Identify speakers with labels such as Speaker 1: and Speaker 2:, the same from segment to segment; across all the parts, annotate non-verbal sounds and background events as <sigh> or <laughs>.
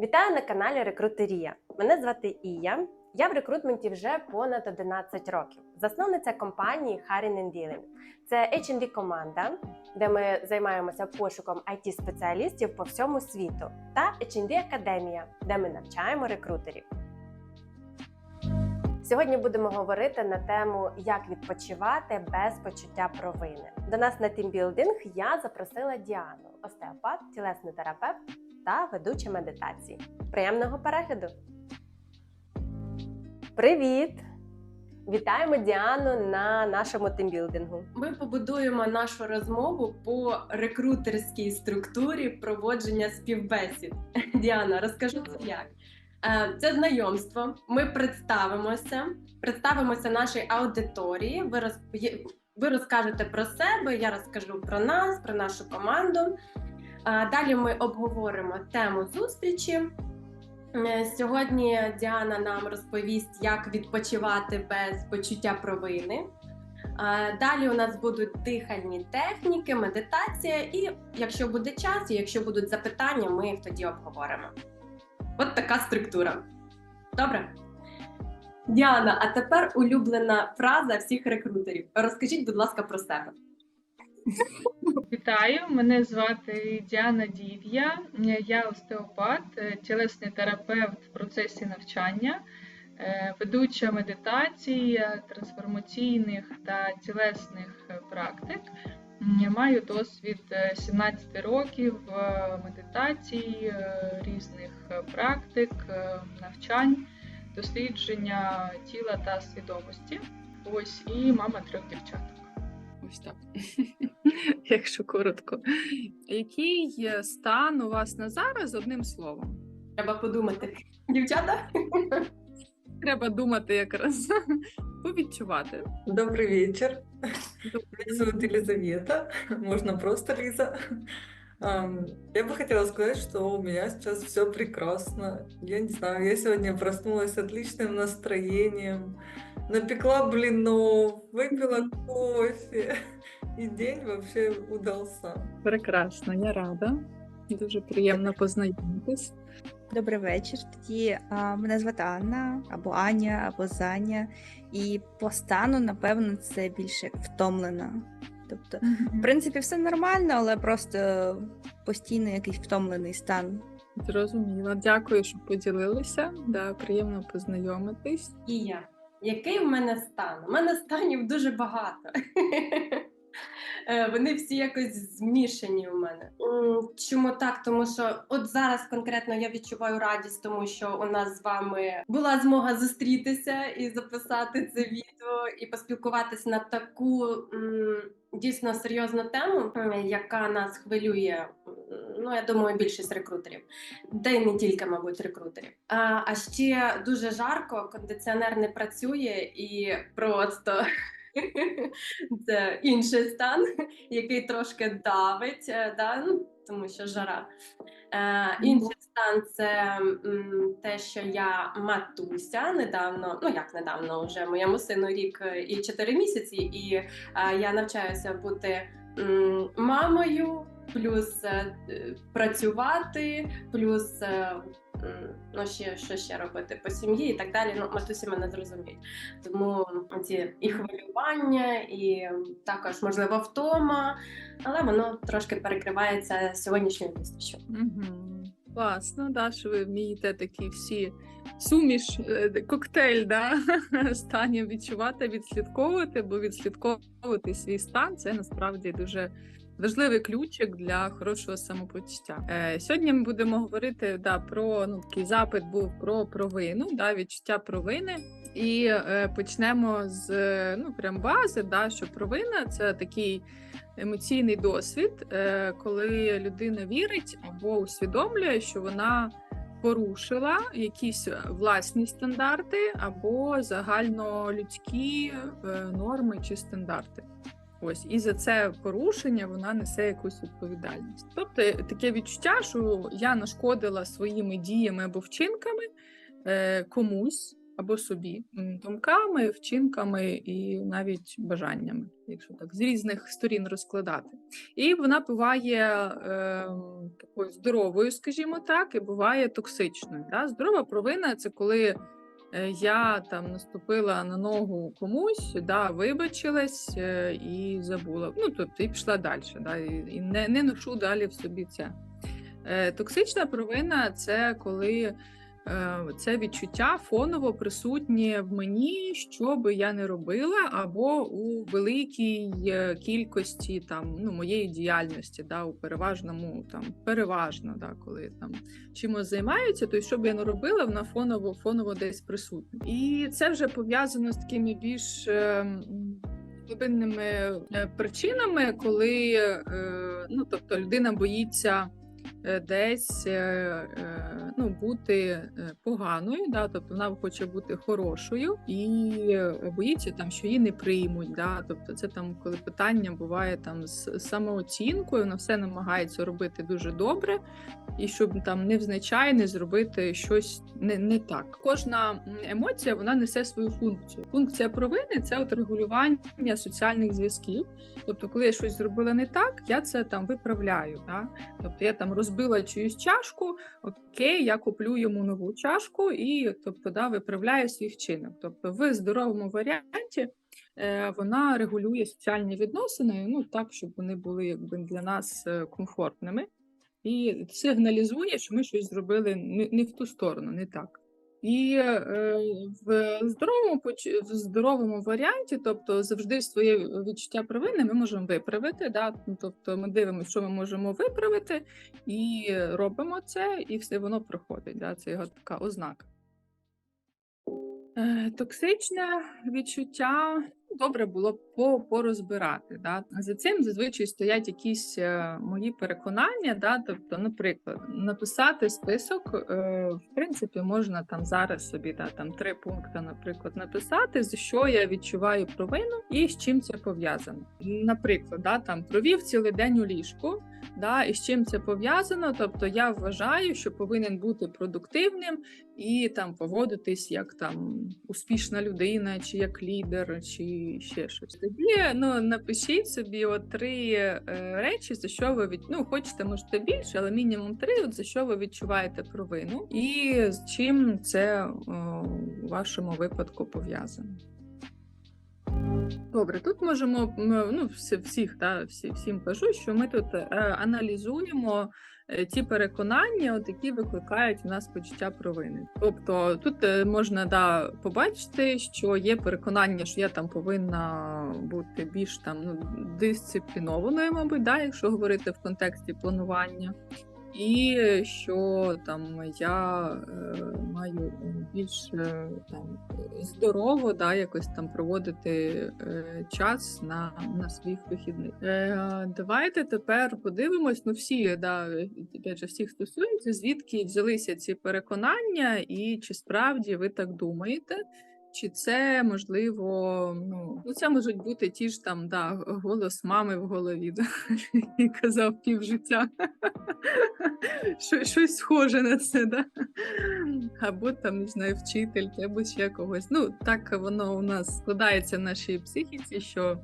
Speaker 1: Вітаю на каналі Рекрутерія. Мене звати Ія. Я в рекрутменті вже понад 11 років. Засновниця компанії Harin Dealing. Це H&D команда, де ми займаємося пошуком it спеціалістів по всьому світу, та H&D Академія, де ми навчаємо рекрутерів. Сьогодні будемо говорити на тему, як відпочивати без почуття провини. До нас на тімбілдинг я запросила Діану, остеопат, тілесний терапевт та ведуча медитації. Приємного перегляду! Привіт! Вітаємо Діану на нашому тимбілдингу.
Speaker 2: Ми побудуємо нашу розмову по рекрутерській структурі проводження співбесід. <laughs> Діана, розкажу це як. Е, Це знайомство. Ми представимося, представимося нашій аудиторії. Ви роз... ви розкажете про себе, я розкажу про нас, про нашу команду. Далі ми обговоримо тему зустрічі. Е, Сьогодні Діана нам розповість, як відпочивати без почуття провини. Далі у нас будуть дихальні техніки, медитація, і якщо буде час, і якщо будуть запитання, ми їх тоді обговоримо. От така структура. Добре? Діана, а тепер улюблена фраза всіх рекрутерів. Розкажіть, будь ласка, про себе.
Speaker 3: Вітаю, мене звати Діана Дів'я. Я остеопат, е, тілесний терапевт в процесі навчання, е, ведуча медитацій, е, трансформаційних та тілесних практик. Я маю досвід е, 17 років медитацій, різних практик, навчань, дослідження тіла та свідомості. Ось і мама трьох дівчаток.
Speaker 4: Ось так. <laughs> Якщо коротко. Який є стан у вас на зараз одним словом?
Speaker 2: Треба подумати. Дівчата?
Speaker 4: Треба думати якраз <laughs> повідчувати.
Speaker 5: Добрый вечер. Меня зовут Елизавета, можно просто Лиза. Ам, Я бы хотела сказать, что у меня сейчас все прекрасно. Я не знаю, я сегодня проснулась с отличным настроением, напекла блинов, выпила кофе, и день вообще удался.
Speaker 4: Прекрасно, я рада. Дуже приємно познайомитись.
Speaker 6: Добрий вечір. Тоді а, мене звати Анна або Аня, або Заня. І по стану, напевно, це більше втомлена. Тобто, в принципі, все нормально, але просто постійно якийсь втомлений стан.
Speaker 4: Зрозуміла. Дякую, що поділилися. Да, приємно познайомитись.
Speaker 2: І я. Який в мене стан? У мене станів дуже багато. <laughs> Е, Вони всі якось змішані у мене. Чому так? Тому що от зараз конкретно я відчуваю радість, тому що у нас з вами була змога зустрітися і записати це відео, і поспілкуватися на таку дійсно серйозну тему, яка нас хвилює. Ну, я думаю, більшість рекрутерів, де й не тільки, мабуть, рекрутерів. А, а ще дуже жарко, кондиціонер не працює і просто. <laughs> Це інший стан, який трошки давить, е, да? ну, тому що жара. Е, інший стан це те, що я матуся недавно, ну як недавно, вже моєму сину рік е, і 4 місяці, і е, я навчаюся бути мамою, плюс е, працювати, плюс е, ну, ще, що ще робити по сім'ї і так далі. Ну, матусі мене зрозуміють. Тому ці і хвилювання, і також можливо втома, але воно трошки перекривається сьогоднішньою зустрічю.
Speaker 4: Класно, да, що ви вмієте такі всі суміш, е, коктейль да, <laughs> станів відчувати, відслідковувати, бо відслідковувати свій стан це насправді дуже важливий ключик для хорошого самопочуття. Е, сьогодні ми будемо говорити да, про ну, такий запит був про провину, да, відчуття провини. І е, почнемо з ну, прям бази, да, що провина це такий емоційний досвід, е, коли людина вірить або усвідомлює, що вона порушила якісь власні стандарти або загальнолюдські е, норми чи стандарти. Ось і за це порушення вона несе якусь відповідальність. Тобто таке відчуття, що я нашкодила своїми діями або вчинками е, комусь, або собі думками, вчинками і навіть бажаннями, якщо так з різних сторін розкладати. І вона буває е, такою здоровою, скажімо так, і буває токсичною. Да? Здорова провина це коли е, я там наступила на ногу комусь, да, вибачилась е, і забула. Ну, тобто, і пішла далі, да, і, не, не ношу далі в собі це. Е, Токсична провина це коли е, це відчуття фоново присутнє в мені, що би я не робила, або у великій е, кількості там ну, моєї діяльності, да, у переважному там переважно, да, коли там чимось займаються, то що б я не робила, вона фоново фоново десь присутня. І це вже пов'язано з такими більш. е, Глибинними е, причинами, коли е, ну, тобто людина боїться е, десь е, е, ну, бути е, поганою, да, тобто вона хоче бути хорошою і е, боїться там, що її не приймуть. Да, тобто це там, коли питання буває там з самооцінкою, вона все намагається робити дуже добре, і щоб там невзначай не зробити щось не, не так. Кожна емоція вона несе свою функцію. Функція провини це от регулювання соціальних зв'язків. Тобто, коли я щось зробила не так, я це там виправляю. Да? Тобто я там розбила чиюсь чашку, окей, я куплю йому нову чашку і тобто, да, виправляю свій вчинок. Тобто, в здоровому варіанті е, вона регулює соціальні відносини, ну так, щоб вони були якби для нас е, комфортними, і сигналізує, що ми щось зробили не, не в ту сторону, не так. І е, в здоровому в здоровому варіанті, тобто завжди своє відчуття провини ми можемо виправити. Да? Ну, Тобто ми дивимося, що ми можемо виправити, і робимо це, і все воно проходить. Да? Це його така ознака. Е, Токсичне відчуття добре було по, порозбирати. Да? За цим зазвичай стоять якісь е, мої переконання. Да? Тобто, наприклад, написати список, е, в принципі, можна там зараз собі да, там три пункти, наприклад, написати, за що я відчуваю провину і з чим це пов'язано. Наприклад, да, там провів цілий день у ліжку. Да, і з чим це пов'язано? Тобто я вважаю, що повинен бути продуктивним і там поводитись як там успішна людина, чи як лідер, чи ще щось. Тоді ну напишіть собі от три е, речі, за що ви від... ну, хочете, можете більше, але мінімум три, от за що ви відчуваєте провину, і з чим це е, у вашому випадку пов'язано. Добре, тут можемо ну, всіх, да, всі, всім кажу, що ми тут е, аналізуємо е, ті переконання, от, які викликають у нас почуття провини. Тобто тут е, можна да, побачити, що є переконання, що я там повинна бути більш там ну, дисциплінованою, мабуть, да, якщо говорити в контексті планування. І що там я е, маю більш е, там здорово, да, якось там проводити е, час на, на своїх вихідних. Е, давайте тепер подивимось. Ну, всі да, опять же, всіх стосується, звідки взялися ці переконання, і чи справді ви так думаєте. Чи це можливо, ну, ну це можуть бути ті ж там да, голос мами в голові, да, <laughs> який казав півжиття. <laughs> Що- Щось схоже на це, да? або там, не знаю, вчительки, або ще когось. Ну, так воно у нас складається в нашій психіці, що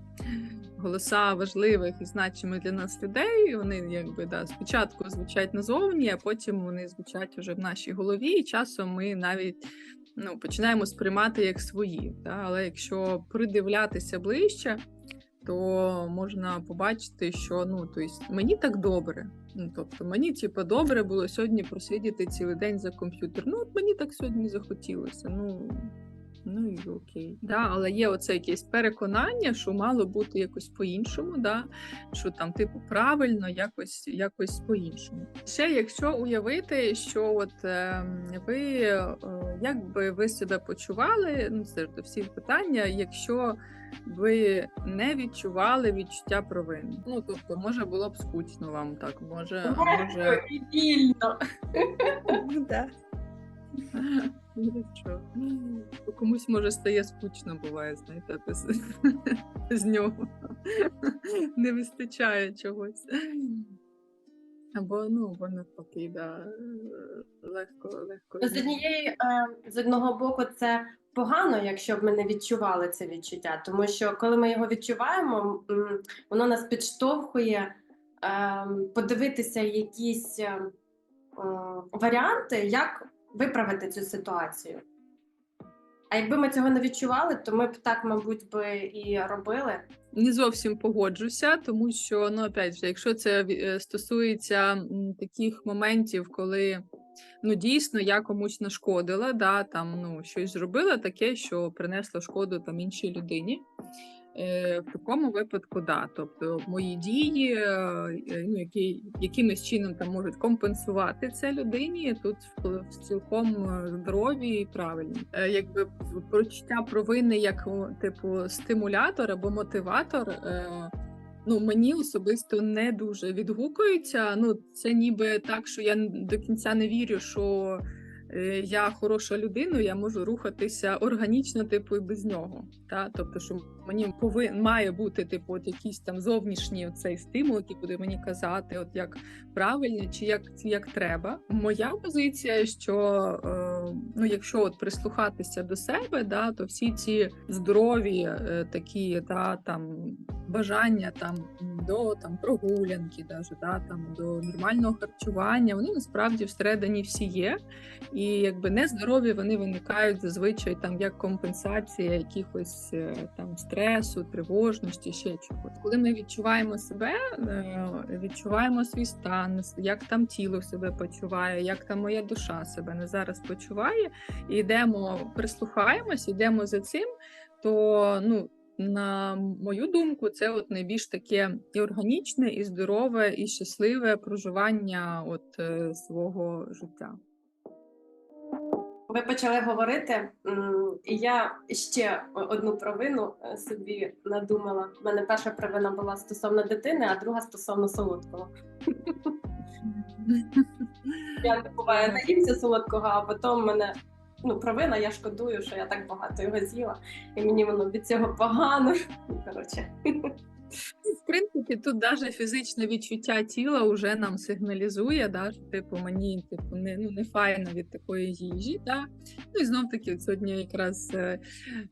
Speaker 4: голоса важливих і значимих для нас людей, вони якби да, спочатку звучать назовні, а потім вони звучать уже в нашій голові, і часом ми навіть ну, починаємо сприймати як свої. Да? Але якщо придивлятися ближче, то можна побачити, що ну, тобто, мені так добре. Ну, тобто, мені типу, добре було сьогодні просидіти цілий день за комп'ютер. Ну, от мені так сьогодні захотілося. Ну, ну і окей. Да, але є оце якесь переконання, що мало бути якось по-іншому, да? що там, типу, правильно, якось, якось по-іншому. Ще якщо уявити, що от е, ви е, як би ви себе почували, ну це ж до всіх питання, якщо ви не відчували відчуття провини. Ну тобто, може було б скучно вам так, може, може.
Speaker 6: Ну, да.
Speaker 4: Ну, Комусь може стає скучно, буває, знаєте, без, з нього не вистачає чогось. Або ну, навпаки, да, легко, легко.
Speaker 2: З однієї е, з одного боку, це погано, якщо б ми не відчували це відчуття, тому що коли ми його відчуваємо, воно нас підштовхує е, подивитися якісь е, варіанти, як виправити цю ситуацію. А якби ми цього не відчували, то ми б так, мабуть, би і робили.
Speaker 4: Не зовсім погоджуся, тому що ну опять же, якщо це е, стосується таких моментів, коли ну дійсно я комусь нашкодила, да там ну щось зробила таке, що принесло шкоду там іншій людині. Е, в такому випадку, да, тобто мої дії, е, е, ну, які якимось чином там можуть компенсувати це людині, тут в- цілком здорові і правильні. Якби почуття провини як типу стимулятор або мотиватор. Ну, мені особисто не дуже відгукується. Ну, це ніби так, що я до кінця не вірю, що я хороша людина, я можу рухатися органічно, типу, і без нього. Та? Тобто, що мені повин має бути типу, от якийсь там зовнішній цей стимул, який буде мені казати, от як правильно чи як, як треба. Моя позиція, що е, ну, якщо от прислухатися до себе, да, то всі ці здорові е, такі та, там, бажання там, до там, прогулянки, даже, да, там, до нормального харчування, вони насправді всередині всі є. І якби нездорові вони виникають зазвичай там як компенсація якихось е, там стресу, тривожності, ще чогось. Коли ми відчуваємо себе, е, відчуваємо свій стан, як там тіло себе почуває, як там моя душа себе не зараз почуває, і йдемо, прислухаємось, йдемо за цим, то ну. На мою думку, це от найбільш таке і органічне, і здорове, і щасливе проживання от е, свого життя.
Speaker 2: Ви почали говорити, і я ще одну провину е, собі надумала. У мене перша провина була стосовно дитини, а друга стосовно солодкого. <laughs> Я буває наївся солодкого, а потім мене ну, провина, я шкодую, що я так багато його з'їла, і мені воно від цього погано. Ну, Коротше,
Speaker 4: В принципі, тут навіть фізичне відчуття тіла вже нам сигналізує, да, що типу мені типу не ну не файно від такої їжі. Да? Ну і знов таки, сьогодні якраз е,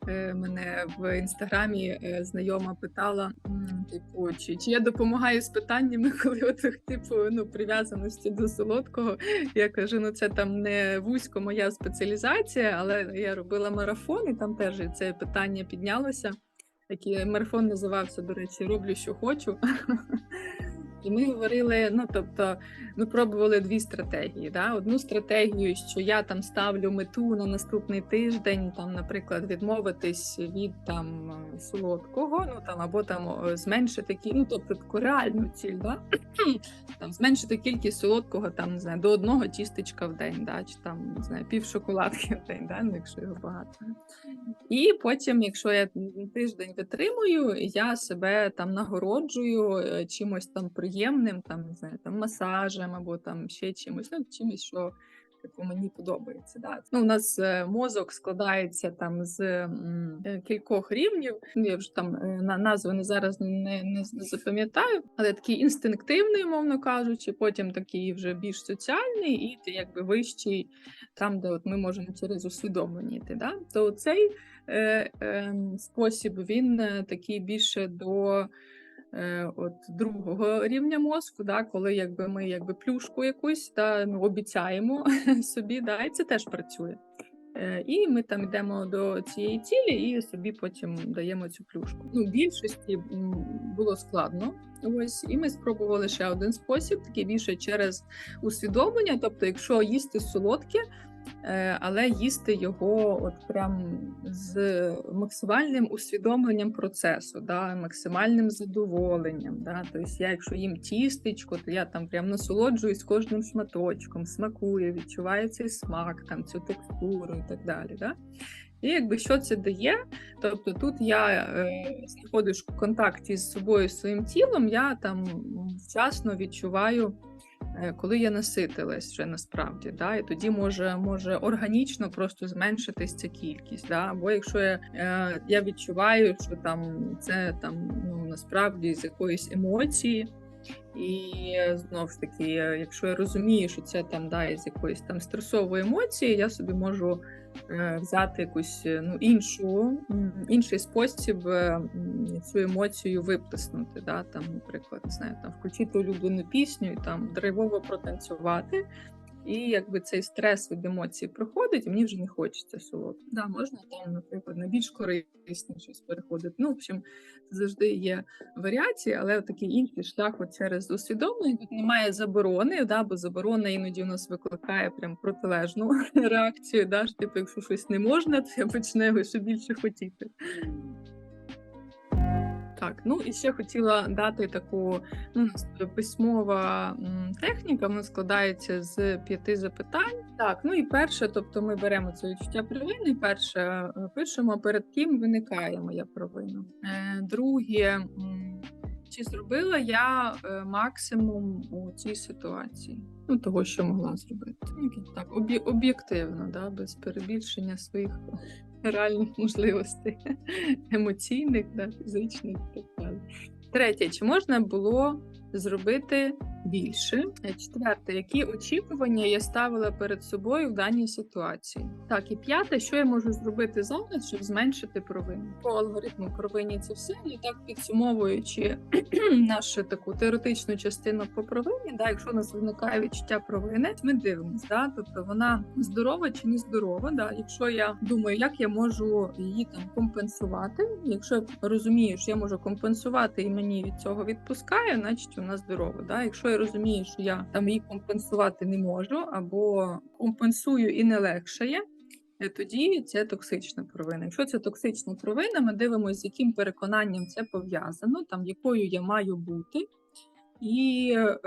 Speaker 4: е, мене в інстаграмі е, знайома питала: типу, чи, чи я допомагаю з питаннями, <laughs> коли от типу ну прив'язаності до солодкого. Я кажу, ну це там не вузько моя спеціалізація, але я робила марафон, і там теж це питання піднялося. Такий марафон називався, до речі, роблю, що хочу. <laughs> І ми говорили: ну тобто, ми пробували дві стратегії. Да? Одну стратегію, що я там ставлю мету на наступний тиждень, там, наприклад, відмовитись від там солодкого, ну там або там зменшити кі... ну, тобто таку реальну ціль, да? <clears throat> там зменшити кількість солодкого там не знаю, до одного тістечка в день, да? чи там не знаю, пів шоколадки в день, да? ну, якщо його багато. І потім, якщо я тиждень витримую, я себе там нагороджую е, чимось там приємним, там не знаю, там масажем або там ще чимось, ну чимось, що типу мені подобається. Да. Ну, у нас е, мозок складається там з е, кількох рівнів. Ну, я вже там е, на назви не зараз не, не, запам'ятаю, але такий інстинктивний, мовно кажучи, потім такий вже більш соціальний, і якби вищий, там, де от ми можемо через усвідомлення. Да? То цей е, е, спосіб він такий більше до от другого рівня мозку, да, коли якби ми якби плюшку якусь да, ну, обіцяємо <laughs> собі, да, і це теж працює. Е, І ми там йдемо до цієї цілі і собі потім даємо цю плюшку. Ну, більшості було складно. Ось, і ми спробували ще один спосіб, такий більше через усвідомлення. Тобто, якщо їсти солодке, е, але їсти його от прям з максимальним усвідомленням процесу, да, максимальним задоволенням. Да. Тобто, я, якщо їм тістечко, то я там прям насолоджуюсь кожним шматочком, смакую, відчуваю цей смак, там цю текстуру і так далі. Да. І якби що це дає, тобто тут я е, знаходиш в контакті з собою своїм тілом, я там вчасно відчуваю е, коли я наситилась вже насправді, да, і тоді може, може органічно просто зменшитись ця кількість. Да? Або якщо я, е, я відчуваю, що там це там ну насправді з якоїсь емоції. І знову ж таки, якщо я розумію, що це там да, із якоїсь там стресової емоції, я собі можу е, взяти якусь е, ну, іншу, інший спосіб е, цю емоцію виплеснути. Да? Там, наприклад, не знаю, там, включити улюблену пісню і там драйвово протанцювати. І якби цей стрес від емоцій проходить, і мені вже не хочеться солодко. Да, можна там, наприклад, на більш корисне щось переходити. Ну, в общем, завжди є варіації, але такий інший шлях от через усвідомлення. Тут немає заборони, да, бо заборона іноді у нас викликає прям протилежну <laughs> реакцію. Да, що, типу, якщо щось не можна, то я його ще більше хотіти. Так, ну і ще хотіла дати таку ну, письмова техніка, вона складається з п'яти запитань. Так, ну і перше, тобто ми беремо це відчуття провини. Перше е, пишемо перед ким виникає моя провина. Е, друге, чи зробила я е, максимум у цій ситуації? Ну, того, що могла зробити. Ну, так, об'єктивно, да, без перебільшення своїх реальних можливостей, <laughs> емоційних, да, фізичних і так далі. Третє, чи можна було зробити більше? Четверте, які очікування я ставила перед собою в даній ситуації? Так, і п'яте, що я можу зробити зараз, щоб зменшити провину? По алгоритму провині це все. І так підсумовуючи <clears throat> нашу таку теоретичну частину по провині, да, якщо у нас виникає відчуття провини, ми дивимося, да, тобто вона здорова чи не здорова. Да, якщо я думаю, як я можу її там компенсувати, якщо я розумію, що я можу компенсувати і мені від цього відпускає, значить вона здорова. Да? Якщо я розумію, що я там її компенсувати не можу, або компенсую і не легшає. е, Тоді це токсична провина. Якщо це токсична провина, ми дивимося, з яким переконанням це пов'язано, там якою я маю бути, і е,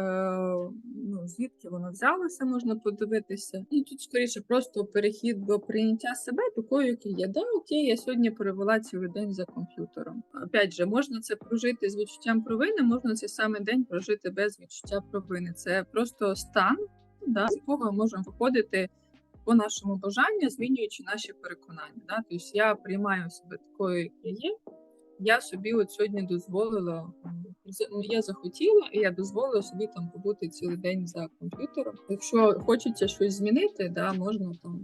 Speaker 4: ну, звідки воно взялося, можна подивитися. І тут скоріше просто перехід до прийняття себе такою, як я. Да, окей, я сьогодні провела цілий день за комп'ютером. Опять же, можна це прожити з відчуттям провини, можна цей самий день прожити без відчуття провини. Це просто стан, да, з якого ми можемо виходити по нашому бажанню, змінюючи наші переконання. Да? Тобто я приймаю себе такою, як я є. Я собі от сьогодні дозволила, ну, я захотіла, і я дозволила собі там побути цілий день за комп'ютером. Якщо хочеться щось змінити, да, можна там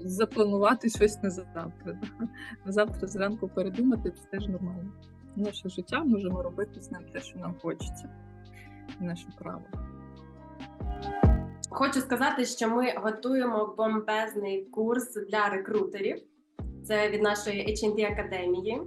Speaker 4: запланувати щось на завтра. Да. Завтра зранку передумати, це теж нормально. Наше життя можемо робити з ним те, що нам хочеться. Наше право.
Speaker 2: Хочу сказати, що ми готуємо бомбезний курс для рекрутерів. Це від нашої H&D академії.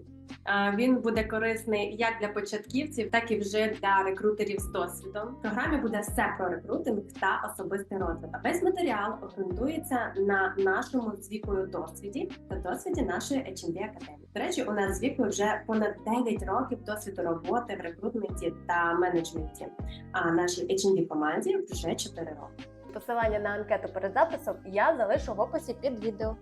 Speaker 2: Він буде корисний як для початківців, так і вже для рекрутерів з досвідом. В програмі буде все про рекрутинг та особистий розвиток. Весь матеріал ґрунтується на нашому з вікою досвіді та досвіді нашої H&D академії. До речі, у нас з вікою вже понад 9 років досвіду роботи в рекрутменті та менеджменті. А нашій H&D команді вже 4 роки.
Speaker 1: Посилання на анкету перед записом я залишу в описі під відео.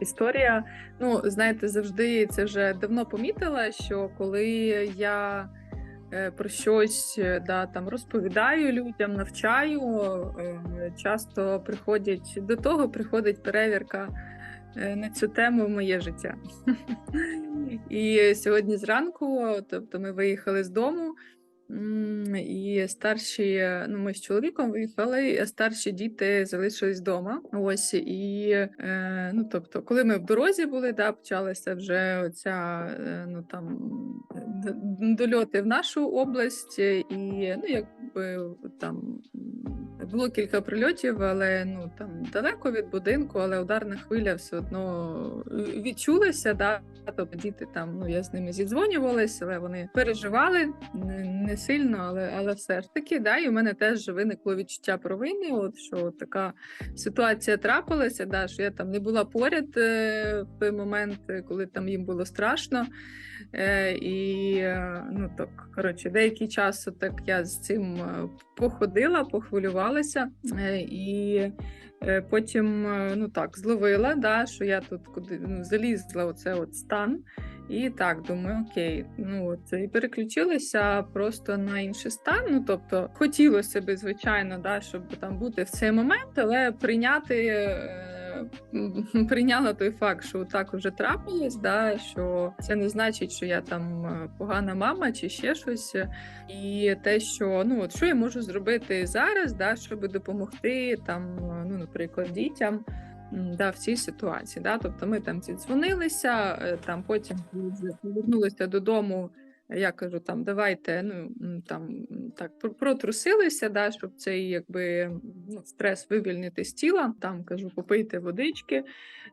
Speaker 4: Історія, ну знаєте, завжди це вже давно помітила, що коли я е, про щось е, да, там розповідаю людям, навчаю, е, часто приходять до того, приходить перевірка е, на цю тему в моє життя. <laughs> І сьогодні зранку, тобто ми виїхали з дому. І старші, ну ми з чоловіком виїхали, старші діти залишились вдома. Ось і е, ну, тобто, коли ми в дорозі були, да, почалася вже оця е, ну там дольоти в нашу область, і ну якби там було кілька прильотів, але ну там далеко від будинку, але ударна хвиля все одно відчулася. Да, тобто діти там, ну я з ними зідзвонювалася, але вони переживали не, сильно, але, але все ж таки, да, і в мене теж виникло відчуття провини, от що така ситуація трапилася, да, що я там не була поряд е, в той момент, е, коли там їм було страшно. Е, і е, ну так, коротше, деякий час так я з цим походила, похвилювалася. Е, і потім ну так, зловила, да, що я тут куди ну, залізла оце от стан. І так, думаю, окей, ну от і переключилася просто на інший стан. Ну тобто, хотілося би, звичайно, да, щоб там бути в цей момент, але прийняти. е, <laughs> прийняла той факт, що так вже трапилось, да, що це не значить, що я там е, погана мама чи ще щось. І те, що ну от що я можу зробити зараз, да, щоб допомогти там, ну, наприклад, дітям. Да, в цій ситуації, да, тобто ми там зідзвонилися, дзвонилися, там потім повернулися додому. Я кажу, там давайте ну там так протрусилися, да, щоб цей якби ну, стрес вивільнити з тіла. Там кажу, попийте водички.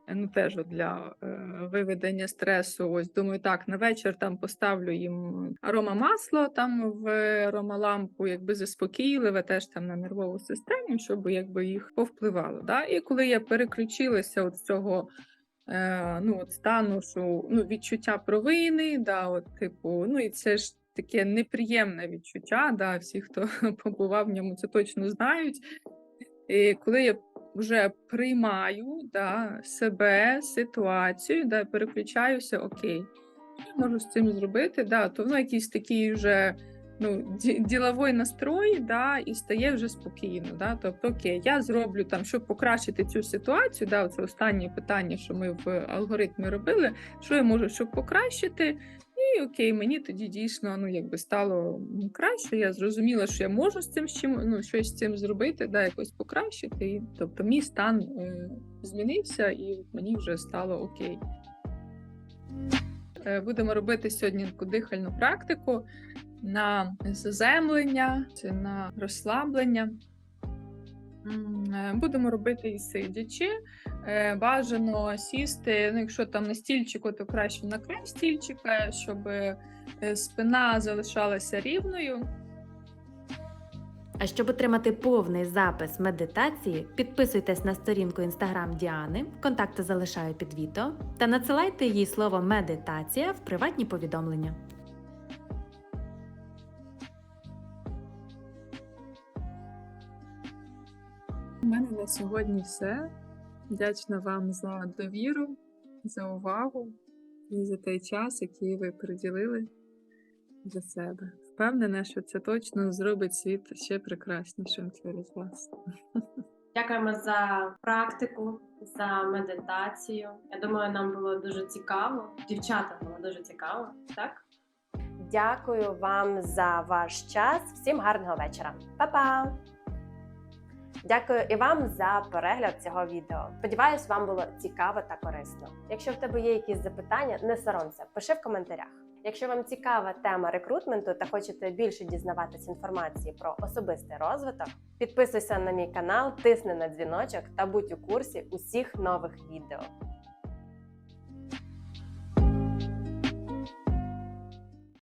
Speaker 4: е, Ну теж для е, виведення стресу. Ось думаю, так на вечір там поставлю їм аромамасло там в аромалампу, якби заспокійливе, теж там на нервову систему, щоб якби їх повпливало. Да? І коли я переключилася от цього е, ну, от стану, що ну, відчуття провини, да, от, типу, ну і це ж таке неприємне відчуття. Да, всі, хто <laughs> побував в ньому, це точно знають. І коли я вже приймаю да, себе, ситуацію, да, переключаюся, окей, я можу з цим зробити, да, то воно якийсь такий вже ну, діловий настрой, да, і стає вже спокійно. Да, тобто, окей, я зроблю там, щоб покращити цю ситуацію, да, це останнє питання, що ми в алгоритмі робили, що я можу, щоб покращити. І окей, мені тоді дійсно ну, якби стало краще. Я зрозуміла, що я можу з цим з чим, ну, щось з цим зробити, да, якось покращити. І, тобто мій стан е, змінився, і мені вже стало окей. Е, Будемо робити сьогодні таку дихальну практику на заземлення чи на розслаблення. Е, Будемо робити і сидячи. Е, Бажано сісти, ну, якщо там на стільчику, то краще на край стільчика, щоб е, спина залишалася рівною.
Speaker 7: А щоб отримати повний запис медитації, підписуйтесь на сторінку інстаграм Діани, контакти залишаю під відео, та надсилайте їй слово медитація в приватні повідомлення.
Speaker 4: У мене на сьогодні все. Вдячна вам за довіру, за увагу і за той час, який ви приділили для себе. Впевнена, що це точно зробить світ ще прекраснішим через вас.
Speaker 2: Дякуємо за практику, за медитацію. Я думаю, нам було дуже цікаво. Дівчатам було дуже цікаво, так?
Speaker 1: Дякую вам за ваш час. Всім гарного вечора. Па-па! Дякую і вам за перегляд цього відео. Сподіваюсь, вам було цікаво та корисно. Якщо в тебе є якісь запитання, не соромся, пиши в коментарях. Якщо вам цікава тема рекрутменту та хочете більше дізнаватись інформації про особистий розвиток, підписуйся на мій канал, тисни на дзвіночок та будь у курсі усіх нових відео.